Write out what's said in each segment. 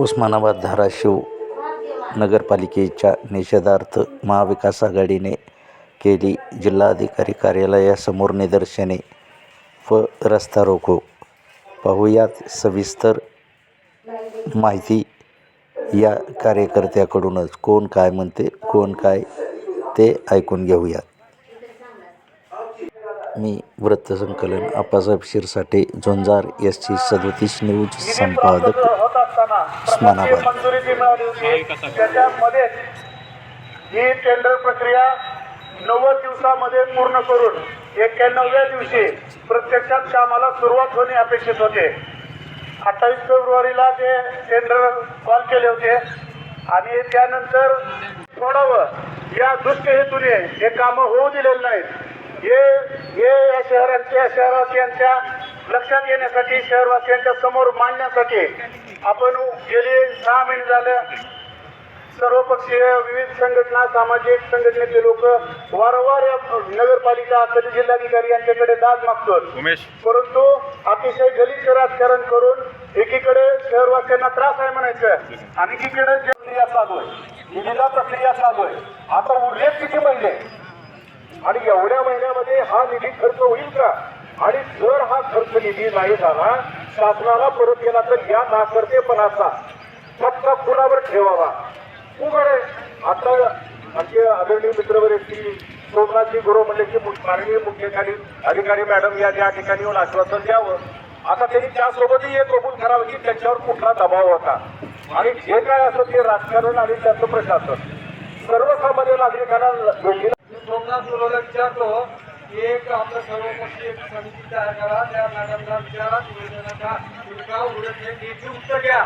उस्मानाबाद धाराशिव नगरपालिकेच्या निषेधार्थ महाविकास आघाडीने केली. जिल्हाधिकारी कार्यालयासमोर निदर्शने व रस्ता रोको. पाहुयात सविस्तर माहिती या कार्यकर्त्याकडूनच. कोण काय म्हणते कोण काय ते ऐकून घेऊयात. मी वृत्तसंकलन आप्पासाहेब शिरसाटे झुंजार एस सी सदोतीस न्यूज संपादक असताना. प्रशासकीय मंजुरी जी मिळाली होती. त्याच्यामध्ये ही टेंडर प्रक्रिया नव्वद दिवसामध्ये पूर्ण करून एक्क्याण्णव्या दिवशी प्रत्यक्षात कामाला सुरुवात होणे अपेक्षित होते. अठ्ठावीस फेब्रुवारीला ते टेंडर कॉल केले होते आणि त्यानंतर सोडावं या दृष्ट हेतूने हे कामं होऊ दिलेले नाहीत. हे हे या शहरांच्या शहरवासियांच्या लक्षात येण्यासाठी शहरवासियांच्या समोर मांडण्यासाठी आपण गेली सहा महिने झालं. सर्वपक्षीय विविध संघटना सामाजिक संघटनेचे लोक वारंवार या नगरपालिका कधी जिल्हाधिकारी यांच्याकडे दाद मागतो उमेश. परंतु अतिशय गलिच्छ राजकारण करून एकीकडे शहरवासियांना त्रास आहे म्हणायचं आणि एकीकडे जी प्रक्रिया चालू आहे. निविदा प्रक्रिया चालू आहे. आता उरलेत किती महिने? आणि एवढ्या महिन्यामध्ये हा निधी खर्च होईल का? आणि जर खर्च निधी नाही झाला शासनाला परत गेला तर या नाकर्तेपणाचा फटका कुणावर ठेवावा? उघड आता आमचे आदरणीय मित्रवर श्री सोमनाथजी गुरु म्हणले की माननीय मुख्यकारी अधिकारी मॅडम या त्या ठिकाणी येऊन आश्वासन द्यावं. आता त्यांनी त्यासोबतही हे कबूल करावं की त्यांच्यावर कुठला दबाव होता. आणि जे काय असं ते राजकारण आणि त्याचं प्रशासन. सर्वसामान्य नागरिकांना सोमनाथ गुरुला विचारतो एक आपलं सर्वपक्षीय एक समिती तयार करा. त्या मॅडमला विचारा निवेदनाचा शुल्का उलट एक लेखी उत्तर घ्या.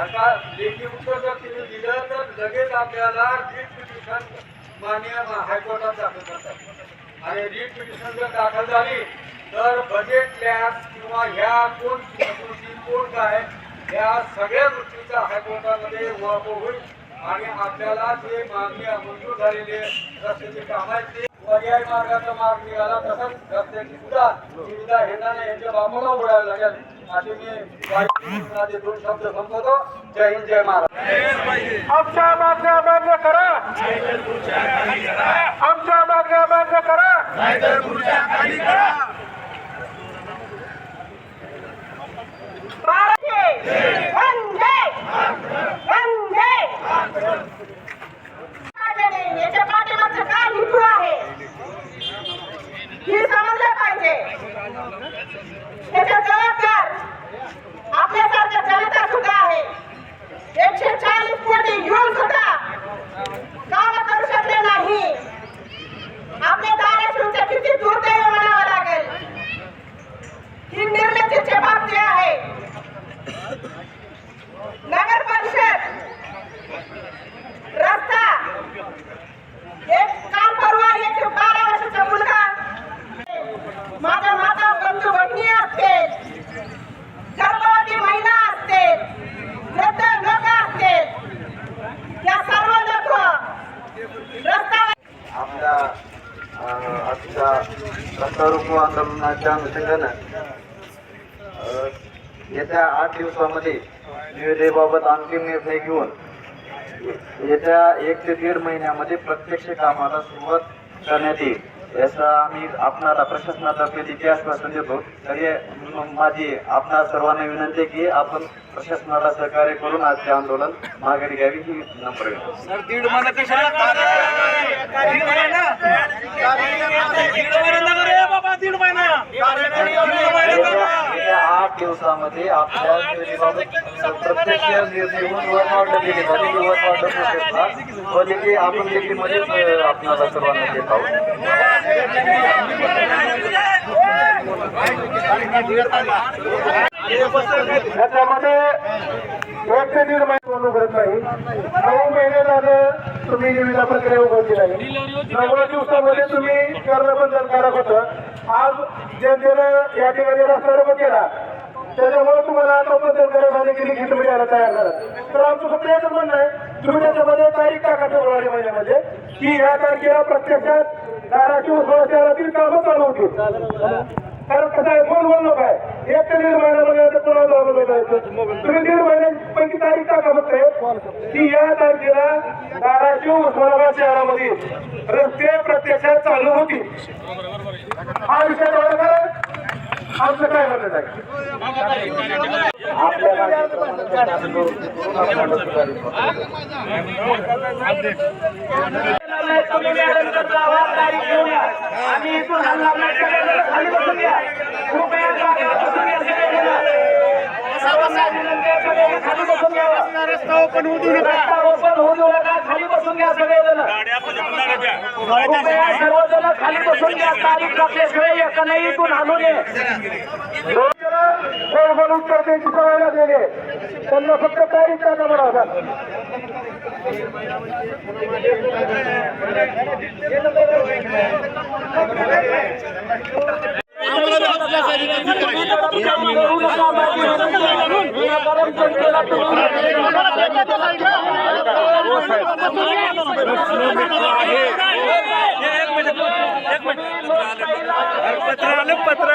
आता लेखी उत्तर जर तुम्ही दिलं तर लगेच आपल्याला रीट पिटिशन मान्य हायकोर्टात दाखल करतात. आणि रीट पिटिशन जर दाखल झाली तर बजेट लॅब किंवा ह्या कोण कोण काय या सगळ्या गोष्टीचा हायकोर्टामध्ये वापर होईल. आणि आपल्याला जे मागणी मंजूर झालेले रस्त्याचे काम आहेत ते पर्याय मार्गाचा मार्ग निघाला तसंच रस्त्याची सुद्धा सुविधा येणाऱ्या यांच्या बाजूला उडायला लागेल. असे मी दोन शब्द संपवतो. जय हिंद जय महाराज आमच्या मागण्या मान्य करा. आमच्या मागण्या मान्य करा. वंदे वंदे याच्या पाठीमागचं काय हेतू आहे हे समजलं पाहिजे त्याचा जबाबदार आपल्यासारखं जनता सुद्धा आहे एकशे चाळीस कोटी घेऊन सुद्धा काम करू शकले नाही आपल्या धाराशिवचं किती दुर्दैव म्हणावं लागेल ही निर्मितीची बाबती आहे नगर परिषद रस्ता एक काल परवा एक बारा वर्षाचा मुलगा माझा माता बंधू भगिनी असतील गर्भवती महिला असतील वृद्ध लोक असतील या सर्व लोक रस्ता आपल्या आजच्या रस्ता रोको त्या अनुषंगानं येत्या आठ दिवसामध्ये निविदेबाबत अंतिम निर्णय घेऊन येत्या एक ते दीड महिन्यामध्ये प्रत्यक्ष कामाला सुरुवात करण्यात येईल. याचा आम्ही आपणाला प्रशासनातर्फे देखील आश्वासन देतो तरी माझी आपणा सर्वांना विनंती आहे की आपण प्रशासनाला सहकार्य करून आजचे आंदोलन माघारी घ्यावी ही नम्र विनंती. येत्या आठ दिवसामध्ये आपल्या प्रत्यक्ष निर्णय घेऊन वन ऑर्डर दिली जाते ती वन ऑर्डर प्रोसेसला व देखील आपण लेखीमध्येच आपणाला सर्वांना देत याच्यामध्ये एक ते दीड महिने नाही. नऊ महिने झालं. तुम्ही निविदा प्रक्रिया उघडली नाही. नव्वद दिवसामध्ये तुम्ही करणं बंधनकारक होतं. आज जनतेनं या ठिकाणी रस्ता केला. त्याच्यामुळे तुम्हाला आता बंधनकारक झाले की लिखित यायला तयार झालं. तर आमचं फक्त याचं म्हणणं आहे तुम्ही त्याच्यामध्ये तारीख टाका फेब्रुवारी महिन्यामध्ये की ह्या तारखेला प्रत्यक्षात धाराशिव शहरातील कामं चालू होतील. कारण कसं आहे बोल बोल लोक आहे. एक ते दीड महिन्यामध्ये पुन्हा जाऊन भेटायचं तुम्ही दीड महिन्यापैकी तारीख टाका फक्त. की या तारखेला धाराशिव उस्मानाबाद शहरामध्ये रस्ते प्रत्यक्षात चालू होती हा विषय थोडा आमचं काय म्हणत आहे तुम्ही आम्ही इथून हलणार नाही सगळेजण खाली बसून घ्या कृपया जागेवर बसून घ्या सगळेजण सर्वांना विनंती आहे, सगळेजण खाली बसून घ्या. रस्ता ओपन होऊ देऊ नका. ओपन होऊ देऊ नका खाली बसून घ्या सगळेजण. कृपया सर्वजण खाली बसून घ्या. तारीख टाकल्याशिवाय एका नाही इथून हलू नये गोल उत्तर द्यायची सवय लागलेली त्यांना फक्त तारीख टाका म्हणावं पत्र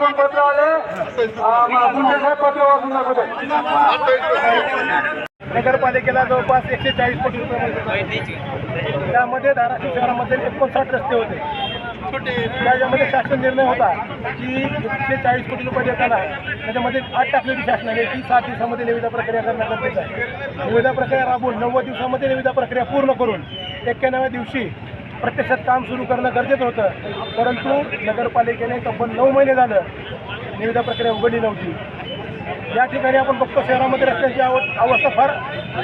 तारीख पत्र आले. साहेब पत्र वाचून दाखवते. नगरपालिकेला जवळपास एकशे चाळीस कोटी रुपये त्यामध्ये धाराशिव शहरामध्ये एकोणसाठ रस्ते होते. त्याच्यामध्ये शासन निर्णय होता की एकशे चाळीस कोटी रुपये देताना त्याच्यामध्ये आठ टाकलेली शासनाने की सात दिवसामध्ये निविदा प्रक्रिया करणं गरजेचं आहे. निविदा प्रक्रिया राबवून नव्वद दिवसामध्ये निविदा प्रक्रिया पूर्ण करून एक्क्याण्णव्या दिवशी प्रत्यक्षात काम सुरू करणं गरजेचं होतं. परंतु नगरपालिकेने तब्बल नऊ महिने झालं. निविदा प्रक्रिया उघडली नव्हती. या ठिकाणी आपण बघतो शहरामध्ये रस्त्याची अव अवस्था फार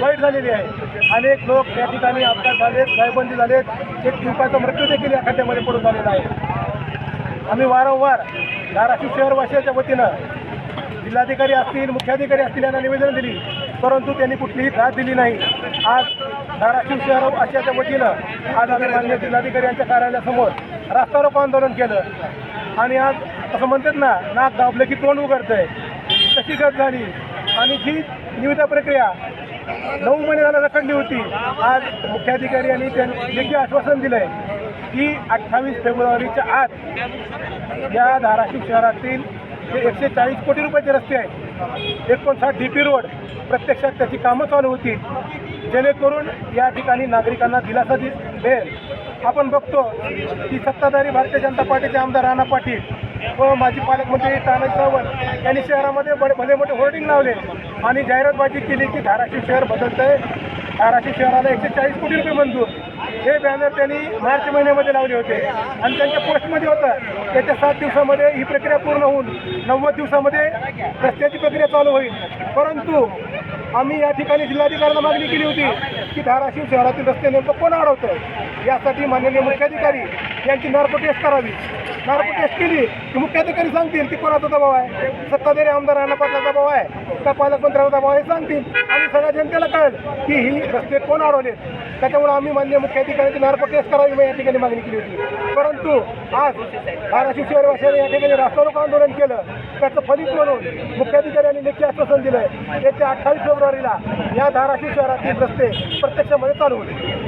वाईट झालेली आहे. अनेक लोक या ठिकाणी अपघात झालेत गायबंदी झालेत. एक युवकाचा मृत्यू देखील या खड्ड्यामध्ये पडून झालेला आहे. आम्ही वारंवार धाराशिव शहरवासियाच्या वतीनं जिल्हाधिकारी असतील मुख्याधिकारी असतील यांना निवेदन दिली. परंतु त्यांनी कुठलीही दाद दिली नाही. आज धाराशिव शहर अशाच्या वतीनं आज आम्ही मान्य जिल्हाधिकारी यांच्या कार्यालयासमोर रास्ता रोको आंदोलन केलं. आणि आज असं म्हणतात ना नाक दाबलं की तोंड उघडतंय. तशी गत झाली. आणि जी निविदा प्रक्रिया नऊ महिने झाला रखडली होती आज मुख्याधिकारी यांनी त्यांनी लेखी आश्वासन दिलंय की अठ्ठावीस फेब्रुवारीच्या आत या धाराशिव शहरातील जे एकशे चाळीस कोटी रुपयाचे रस्ते आहेत एकोणसाठ डी पी रोड प्रत्यक्षात त्याची कामं चालू होतील. जेणेकरून या ठिकाणी नागरिकांना दिलासा दि मिळेल. आपण बघतो की सत्ताधारी भारतीय जनता पार्टीचे आमदार राणा पाटील व माजी पालकमंत्री तानाजी सावंत यांनी शहरामध्ये बडे भले मोठे होर्डिंग लावले आणि जाहिरातबाजी केली की धाराशिव शहर बदलतं आहे धाराशिव शहराला एकशे चाळीस कोटी रुपये मंजूर. हे बॅनर त्यांनी मार्च महिन्यामध्ये लावले होते. आणि त्यांच्या पोस्टमध्ये होतं. त्याच्या सात दिवसामध्ये ही प्रक्रिया पूर्ण होऊन नव्वद दिवसामध्ये रस्त्याची प्रक्रिया चालू होईल. परंतु आम्ही या ठिकाणी जिल्हाधिकाऱ्यांना मागणी केली होती की धाराशिव शहरातील रस्ते नेमकं कोण अडवतं यासाठी माननीय मुख्याधिकारी यांची नार्को टेस्ट करावी. नार्को टेस्ट केली की मुख्याधिकारी सांगतील की कोणाचा दबाव आहे? सत्ताधारी आमदार राणा पाटलाचा दबाव आहे का पालकमंत्र्याचा दबाव आहे? सांगतील. आणि सगळ्या जनतेला कळेल की ही रस्ते कोण अडवलेत? त्याच्यामुळे आम्ही मान्य मुख्याधिकाऱ्यांची नारपकेस करावी या ठिकाणी मागणी केली होती. परंतु आज धाराशिव शहरवासियांनी या ठिकाणी रास्ता रोको आंदोलन केलं. त्याचं फलित म्हणून मुख्याधिकाऱ्यांनी लेखी आश्वासन दिलंय. येत्या अठ्ठावीस फेब्रुवारीला या धाराशिव शहरातील रस्ते प्रत्यक्षामध्ये चालू होते